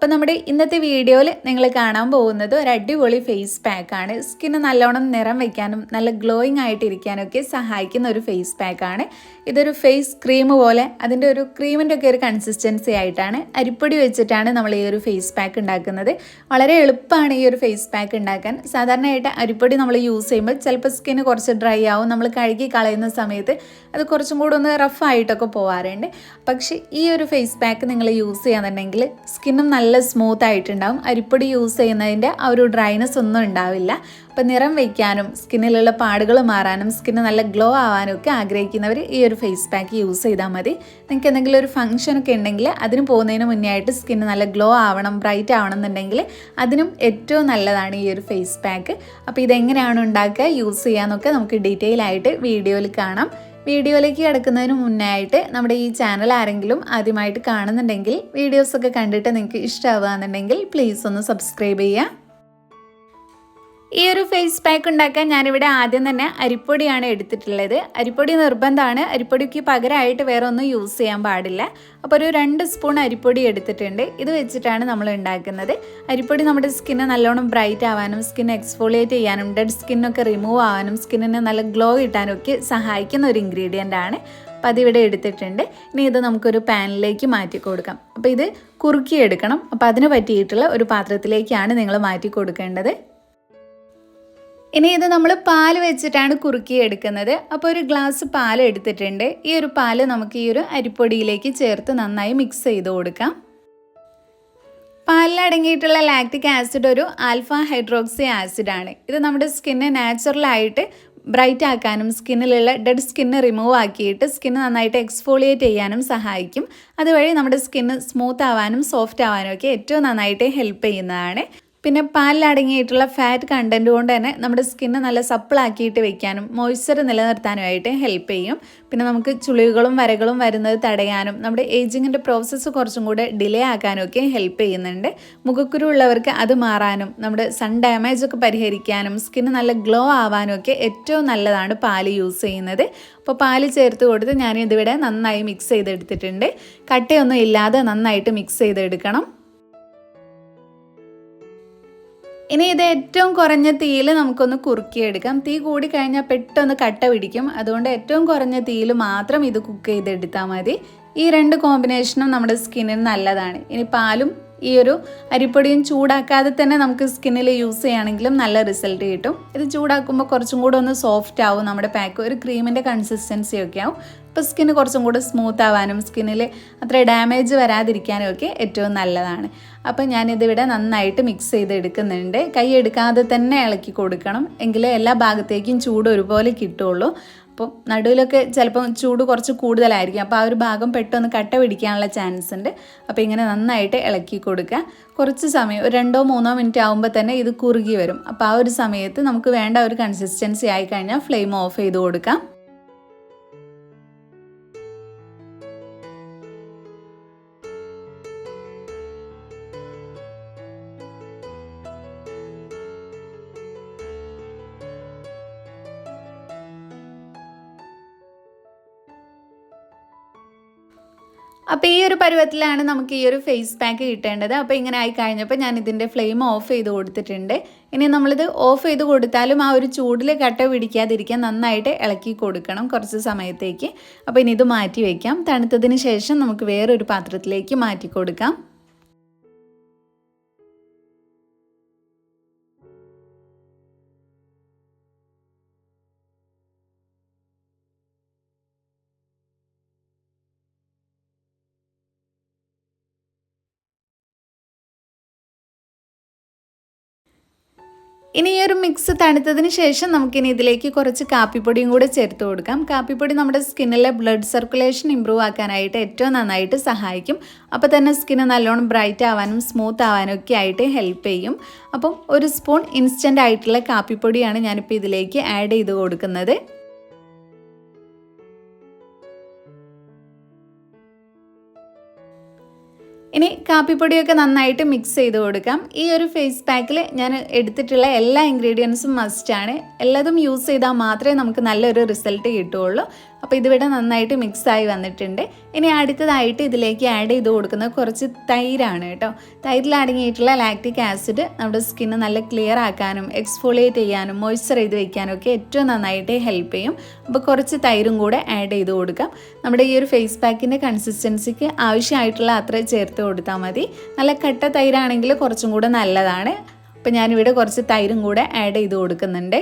അപ്പോൾ നമ്മുടെ ഇന്നത്തെ വീഡിയോയിൽ നിങ്ങൾ കാണാൻ പോകുന്നത് ഒരു അടിപൊളി ഫേസ് പാക്കാണ് സ്കിന്ന് നല്ലോണം നിറം വയ്ക്കാനും നല്ല ഗ്ലോയിങ് ആയിട്ട് ഇരിക്കാനൊക്കെ സഹായിക്കുന്ന ഒരു ഫേസ് പാക്കാണ് ഇതൊരു ഫേസ് ക്രീം പോലെ അതിന്റെ ഒരു ക്രീമിന്റെ ഒക്കെ ഒരു കൺസിസ്റ്റൻസി ആയിട്ടാണ് അരിപ്പൊടി വെച്ചിട്ടാണ് നമ്മൾ ഈ ഒരു ഫേസ് പാക്ക് ഉണ്ടാക്കുന്നത്. വളരെ എളുപ്പമാണ് ഈ ഒരു ഫേസ് പാക്ക് ഉണ്ടാക്കാൻ. സാധാരണയായിട്ട് അരിപ്പൊടി നമ്മൾ യൂസ് ചെയ്യുമ്പോൾ ചിലപ്പോൾ സ്കിന്ന് കുറച്ച് ഡ്രൈ ആവും നമ്മൾ കഴുകി കളയുന്ന സമയത്ത് അത് കുറച്ചും കൂടെ ഒന്ന് റഫ് ആയിട്ടൊക്കെ പോവാറുണ്ട്. പക്ഷേ ഈ ഒരു ഫേസ് പാക്ക് നിങ്ങൾ യൂസ് ചെയ്യാന്നുണ്ടെങ്കിൽ സ്കിന്നും നല്ല സ്മൂത്ത് ആയിട്ടുണ്ടാവും. അരിപ്പൊടി യൂസ് ചെയ്യുന്നതിന്റെ ആ ഒരു ഡ്രൈനെസ് ഒന്നും ഉണ്ടാവില്ല. അപ്പം നിറം വയ്ക്കാനും സ്കിന്നിലുള്ള പാടുകൾ മാറാനും സ്കിന്ന് നല്ല ഗ്ലോ ആവാനും ഒക്കെ ആഗ്രഹിക്കുന്നവർ ഈ ഒരു ഫേസ് പാക്ക് യൂസ് ചെയ്താൽ മതി. നിങ്ങൾക്ക് എന്തെങ്കിലും ഒരു ഫംഗ്ഷൻ ഒക്കെ ഉണ്ടെങ്കിൽ അതിന് പോകുന്നതിന് മുന്നേ ആയിട്ട് സ്കിന്ന് നല്ല ഗ്ലോ ആവണം ബ്രൈറ്റ് ആവണം എന്നുണ്ടെങ്കിൽ അതിനും ഏറ്റവും നല്ലതാണ് ഈ ഒരു ഫേസ് പാക്ക് അപ്പോൾ ഇതെങ്ങനെയാണ് ഉണ്ടാക്കുക യൂസ് ചെയ്യാന്നൊക്കെ നമുക്ക് ഡീറ്റെയിൽ ആയിട്ട് വീഡിയോയിൽ കാണാം. വീഡിയോയിലേക്ക് കിടക്കുന്നതിന് മുന്നേ ആയിട്ട് നമ്മുടെ ഈ ചാനൽ ആരെങ്കിലും ആദ്യമായിട്ട് കാണുന്നുണ്ടെങ്കിൽ വീഡിയോസൊക്കെ കണ്ടിട്ട് നിങ്ങൾക്ക് ഇഷ്ടമാവുകയെന്നുണ്ടെങ്കിൽ പ്ലീസ് ഒന്ന് സബ്സ്ക്രൈബ് ചെയ്യുക. ഈ ഒരു ഫേസ് പാക്ക് ഉണ്ടാക്കാൻ ഞാനിവിടെ ആദ്യം തന്നെ അരിപ്പൊടിയാണ് എടുത്തിട്ടുള്ളത്. അരിപ്പൊടി നിർബന്ധമാണ്. അരിപ്പൊടിക്ക് പകരമായിട്ട് വേറെ ഒന്നും യൂസ് ചെയ്യാൻ പാടില്ല. അപ്പോൾ ഒരു രണ്ട് സ്പൂൺ അരിപ്പൊടി എടുത്തിട്ടുണ്ട്. ഇത് വെച്ചിട്ടാണ് നമ്മൾ ഉണ്ടാക്കുന്നത്. അരിപ്പൊടി നമ്മുടെ സ്കിന്ന് നല്ലോണം ബ്രൈറ്റ് ആവാനും സ്കിൻ എക്സ്ഫോളിയേറ്റ് ചെയ്യാനും ഡെഡ് സ്കിന്നൊക്കെ റിമൂവ് ആവാനും സ്കിന്നിന് നല്ല ഗ്ലോ കിട്ടാനും ഒക്കെ സഹായിക്കുന്ന ഒരു ഇൻഗ്രീഡിയന്റ് ആണ്. അപ്പോൾ അതിവിടെ എടുത്തിട്ടുണ്ട്. ഇനി ഇത് നമുക്കൊരു പാനിലേക്ക് മാറ്റി കൊടുക്കാം. അപ്പോൾ ഇത് കുറുക്കിയെടുക്കണം അപ്പോൾ അതിന് പറ്റിയിട്ടുള്ള ഒരു പാത്രത്തിലേക്കാണ് നിങ്ങൾ മാറ്റി കൊടുക്കേണ്ടത്. ഇനി ഇത് നമ്മൾ പാൽ വെച്ചിട്ടാണ് കുറുക്കി എടുക്കുന്നത് അപ്പോൾ ഒരു ഗ്ലാസ് പാൽ എടുത്തിട്ടുണ്ട്. ഈ ഒരു പാൽ നമുക്ക് ഈ ഒരു അരിപ്പൊടിയിലേക്ക് ചേർത്ത് നന്നായി മിക്സ് ചെയ്ത് കൊടുക്കാം. പാലിലടങ്ങിയിട്ടുള്ള ലാക്റ്റിക് ആസിഡ് ഒരു ആൽഫ ഹൈഡ്രോക്സി ആസിഡാണ് ഇത് നമ്മുടെ സ്കിന്നെ നാച്ചുറലായിട്ട് ബ്രൈറ്റ് ആക്കാനും സ്കിന്നിലുള്ള ഡെഡ് സ്കിന്ന് റിമൂവ് ആക്കിയിട്ട് സ്കിന്ന് നന്നായിട്ട് എക്സ്ഫോളിയേറ്റ് ചെയ്യാനും സഹായിക്കും. അതുവഴി നമ്മുടെ സ്കിന്ന് സ്മൂത്ത് ആവാനും സോഫ്റ്റ് ആവാനും ഒക്കെ ഏറ്റവും നന്നായിട്ട് ഹെൽപ്പ് ചെയ്യുന്നതാണ്. പിന്നെ പാലിൽ അടങ്ങിയിട്ടുള്ള ഫാറ്റ് കണ്ടന്റ് കൊണ്ട് തന്നെ നമ്മുടെ സ്കിന്ന് നല്ല സപ്പിളാക്കിയിട്ട് വെക്കാനും മോയ്സ്ചർ നിലനിർത്താനുമായിട്ട് ഹെൽപ്പ് ചെയ്യും. പിന്നെ നമുക്ക് ചുളിവുകളും വരകളും വരുന്നത് തടയാനും നമ്മുടെ ഏജിങ്ങിന്റെ പ്രോസസ്സ് കുറച്ചും കൂടെ ഡിലേ ആക്കാനും ഒക്കെ ഹെൽപ്പ് ചെയ്യുന്നുണ്ട്. മുഖക്കുരു ഉള്ളവർക്ക് അത് മാറാനും നമ്മുടെ സൺ ഡാമേജ് ഒക്കെ പരിഹരിക്കാനും സ്കിന്ന് നല്ല ഗ്ലോ ആവാനും ഒക്കെ ഏറ്റവും നല്ലതാണ് പാൽ യൂസ് ചെയ്യുന്നത്. അപ്പോൾ പാൽ ചേർത്ത് കൊടുത്ത് ഞാൻ ഇതിവിടെ നന്നായി മിക്സ് ചെയ്തെടുത്തിട്ടുണ്ട്. കട്ടയൊന്നും ഇല്ലാതെ നന്നായിട്ട് മിക്സ് ചെയ്തെടുക്കണം. ഇനി ഇത് ഏറ്റവും കുറഞ്ഞ തീയിൽ നമുക്കൊന്ന് കുറുക്കിയെടുക്കാം. തീ കൂടി കഴിഞ്ഞാൽ പെട്ടെന്ന് കട്ട പിടിക്കും. അതുകൊണ്ട് ഏറ്റവും കുറഞ്ഞ തീയിൽ മാത്രം ഇത് കുക്ക് ചെയ്തെടുത്താൽ മതി. ഈ രണ്ട് കോമ്പിനേഷനും നമ്മുടെ സ്കിന്നിന് നല്ലതാണ്. ഇനി പാലും ഈ ഒരു അരിപ്പൊടിയും ചൂടാക്കാതെ തന്നെ നമുക്ക് സ്കിന്നിൽ യൂസ് ചെയ്യുകയാണെങ്കിലും നല്ല റിസൾട്ട് കിട്ടും. ഇത് ചൂടാക്കുമ്പോൾ കുറച്ചും കൂടെ ഒന്ന് സോഫ്റ്റ് ആവും. നമ്മുടെ പാക്ക് ഒരു ക്രീമിന്റെ കൺസിസ്റ്റൻസി ഒക്കെ ആവും. അപ്പോൾ സ്കിന്ന് കുറച്ചും കൂടെ സ്മൂത്ത് ആവാനും സ്കിന്നിൽ അത്ര ഡാമേജ് വരാതിരിക്കാനും ഒക്കെ ഏറ്റവും നല്ലതാണ്. അപ്പോൾ ഞാനിതിവിടെ നന്നായിട്ട് മിക്സ് ചെയ്ത് എടുക്കുന്നുണ്ട് കൈ എടുക്കാതെ തന്നെ ഇളക്കി കൊടുക്കണം. എങ്കിലേ എല്ലാ ഭാഗത്തേക്കും ചൂട് ഒരുപോലെ കിട്ടുള്ളൂ അപ്പോൾ നടുവിലൊക്കെ ചിലപ്പം ചൂട് കുറച്ച് കൂടുതലായിരിക്കും. അപ്പോൾ ആ ഒരു ഭാഗം പെട്ടെന്ന് കട്ട പിടിക്കാനുള്ള ചാൻസ് ഉണ്ട്. അപ്പോൾ ഇങ്ങനെ നന്നായിട്ട് ഇളക്കി കൊടുക്കുക. കുറച്ച് സമയം ഒരു രണ്ടോ മൂന്നോ മിനിറ്റ് ആകുമ്പോൾ തന്നെ ഇത് കുറുകി വരും. അപ്പോൾ ആ ഒരു സമയത്ത് നമുക്ക് വേണ്ട ഒരു കൺസിസ്റ്റൻസി ആയി കഴിഞ്ഞാൽ ഫ്ലെയിം ഓഫ് ചെയ്ത് കൊടുക്കാം. അപ്പോൾ ഈ ഒരു പരുവത്തിലാണ് നമുക്ക് ഈ ഒരു ഫേസ് പാക്ക് കിട്ടേണ്ടത്. അപ്പോൾ ഇങ്ങനെ ആയി കഴിഞ്ഞപ്പോൾ ഞാൻ ഇതിന്റെ ഫ്ലെയിം ഓഫ് ചെയ്ത് കൊടുത്തിട്ടുണ്ട്. ഇനി നമ്മളിത് ഓഫ് ചെയ്ത് കൊടുത്താലും ആ ഒരു ചൂടിൽ കട്ട പിടിക്കാതിരിക്കാൻ നന്നായിട്ട് ഇളക്കി കൊടുക്കണം കുറച്ച് സമയത്തേക്ക്. അപ്പോൾ ഇനി ഇത് മാറ്റി വയ്ക്കാം തണുത്തതിന് ശേഷം നമുക്ക് വേറൊരു പാത്രത്തിലേക്ക് മാറ്റി കൊടുക്കാം. ഇനി ഈ ഒരു മിക്സ് തണുത്തതിന് ശേഷം നമുക്കിനി ഇതിലേക്ക് കുറച്ച് കാപ്പിപ്പൊടിയും കൂടെ ചേർത്ത് കൊടുക്കാം. കാപ്പിപ്പൊടി നമ്മുടെ സ്കിന്നിലെ ബ്ലഡ് സർക്കുലേഷൻ ഇമ്പ്രൂവ് ആക്കാനായിട്ട് ഏറ്റവും നന്നായിട്ട് സഹായിക്കും. അപ്പോൾ തന്നെ സ്കിന്ന് നല്ലോണം ബ്രൈറ്റ് ആവാനും സ്മൂത്ത് ആവാനും ഒക്കെ ആയിട്ട് ഹെൽപ്പ് ചെയ്യും. അപ്പം ഒരു സ്പൂൺ ഇൻസ്റ്റന്റ് ആയിട്ടുള്ള കാപ്പിപ്പൊടിയാണ് ഞാനിപ്പോൾ ഇതിലേക്ക് ആഡ് ചെയ്ത് കൊടുക്കുന്നത്. ഇനി കാപ്പിപ്പൊടിയൊക്കെ നന്നായിട്ട് മിക്സ് ചെയ്ത് കൊടുക്കാം. ഈ ഒരു ഫേസ് പാക്കിൽ ഞാൻ എടുത്തിട്ടുള്ള എല്ലാ ഇൻഗ്രീഡിയൻസും മസ്റ്റാണ് എല്ലാതും യൂസ് ചെയ്താൽ മാത്രമേ നമുക്ക് നല്ലൊരു റിസൾട്ട് കിട്ടുകയുള്ളൂ. അപ്പോൾ ഇതിവിടെ നന്നായിട്ട് മിക്സായി വന്നിട്ടുണ്ട്. ഇനി അടുത്തതായിട്ട് ഇതിലേക്ക് ആഡ് ചെയ്ത് കൊടുക്കുന്ന കുറച്ച് തൈരാണ് കേട്ടോ. തൈരിൽ അടങ്ങിയിട്ടുള്ള ലാക്റ്റിക് ആസിഡ് നമ്മുടെ സ്കിന്ന് നല്ല ക്ലിയർ ആക്കാനും എക്സ്ഫോളിയേറ്റ് ചെയ്യാനും മോയ്സ്ചർ ചെയ്ത് വെക്കാനും ഒക്കെ ഏറ്റവും നന്നായിട്ട് ഹെൽപ്പ് ചെയ്യും. അപ്പോൾ കുറച്ച് തൈരും കൂടെ ആഡ് ചെയ്ത് കൊടുക്കാം. നമ്മുടെ ഈ ഒരു ഫേസ് പാക്കിന്റെ കൺസിസ്റ്റൻസിക്ക് ആവശ്യമായിട്ടുള്ള അത്ര ചേർത്ത് കൊടുത്താൽ മതി. നല്ല കട്ട തൈരാണെങ്കിൽ കുറച്ചും കൂടെ നല്ലതാണ്. അപ്പോൾ ഞാനിവിടെ കുറച്ച് തൈരും കൂടെ ആഡ് ചെയ്ത് കൊടുക്കുന്നുണ്ട്.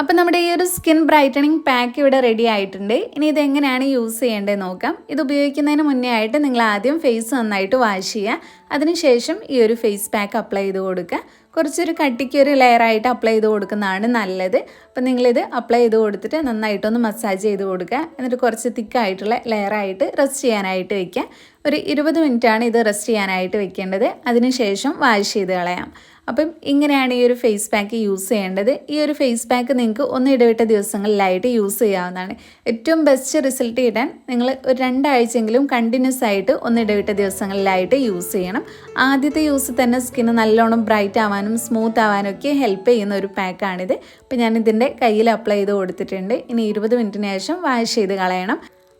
അപ്പം നമ്മുടെ ഈ ഒരു സ്കിൻ ബ്രൈറ്റനിങ് പാക്ക് ഇവിടെ റെഡി ആയിട്ടുണ്ട്. ഇനി ഇത് എങ്ങനെയാണ് യൂസ് ചെയ്യേണ്ടത് നോക്കാം. ഇത് ഉപയോഗിക്കുന്നതിന് മുന്നേ ആയിട്ട് നിങ്ങൾ ആദ്യം ഫേസ് നന്നായിട്ട് വാഷ് ചെയ്യുക. അതിനുശേഷം ഈ ഒരു ഫേസ് പാക്ക് അപ്ലൈ ചെയ്ത് കൊടുക്കുക. കുറച്ചൊരു കട്ടിക്ക് ഒരു ലെയറായിട്ട് അപ്ലൈ ചെയ്ത് കൊടുക്കുന്നതാണ് നല്ലത്. അപ്പം നിങ്ങളിത് അപ്ലൈ ചെയ്ത് കൊടുത്തിട്ട് നന്നായിട്ടൊന്ന് മസാജ് ചെയ്ത് കൊടുക്കുക. എന്നിട്ട് കുറച്ച് തിക്കായിട്ടുള്ള ലെയറായിട്ട് റെസ്റ്റ് ചെയ്യാനായിട്ട് വെക്കുക. ഒരു ഇരുപത് മിനിറ്റാണ് ഇത് റെസ്റ്റ് ചെയ്യാനായിട്ട് വെക്കേണ്ടത്. അതിനുശേഷം വാഷ് ചെയ്ത് കളയാം. അപ്പം ഇങ്ങനെയാണ് ഈ ഒരു ഫേസ് പാക്ക് യൂസ് ചെയ്യേണ്ടത്. ഈ ഒരു ഫേസ് പാക്ക് നിങ്ങൾക്ക് ഒന്ന് ഇടവിട്ട ദിവസങ്ങളിലായിട്ട് യൂസ് ചെയ്യാവുന്നതാണ്. ഏറ്റവും ബെസ്റ്റ് റിസൾട്ട് കിട്ടാൻ നിങ്ങൾ ഒരു രണ്ടാഴ്ചയെങ്കിലും കണ്ടിന്യൂസ് ആയിട്ട് ഒന്ന് ഇടവിട്ട ദിവസങ്ങളിലായിട്ട് യൂസ് ചെയ്യണം. ആദ്യത്തെ യൂസ് തന്നെ സ്കിന്ന് നല്ലോണം ബ്രൈറ്റ് ആവാനും സ്മൂത്ത് ആവാനും ഒക്കെ ഹെൽപ്പ് ചെയ്യുന്ന ഒരു പാക്കാണിത് അപ്പോൾ ഞാൻ ഇതിന്റെ കയ്യിൽ അപ്ലൈ ചെയ്ത് കൊടുത്തിട്ടുണ്ട്. ഇനി ഇരുപത് മിനിറ്റിന് ശേഷം വാഷ് ചെയ്ത് കളയണം.